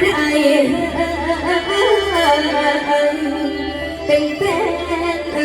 นไอ้เป็นแฟนแท้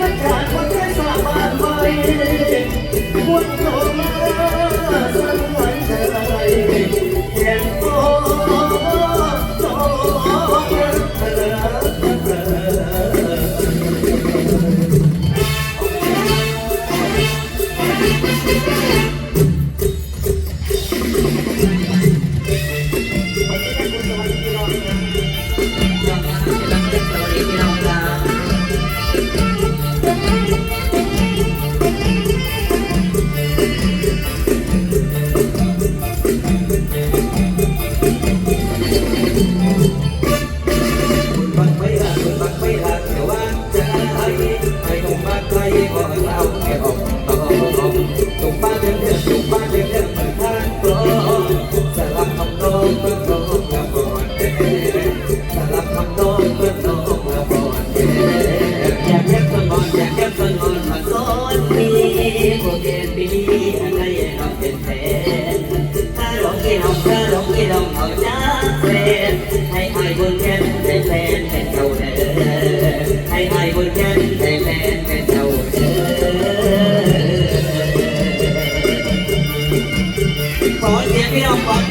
Amen. Bye.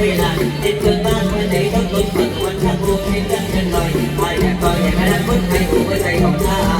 เวลาติดเกินบ้างเมื่อไหร่ต้องลดเมื่อวันถ้าโบกให้ตั้งกันหน่อยไปแต่ก็อย่ามาดันคนไทยหัวใจของข้า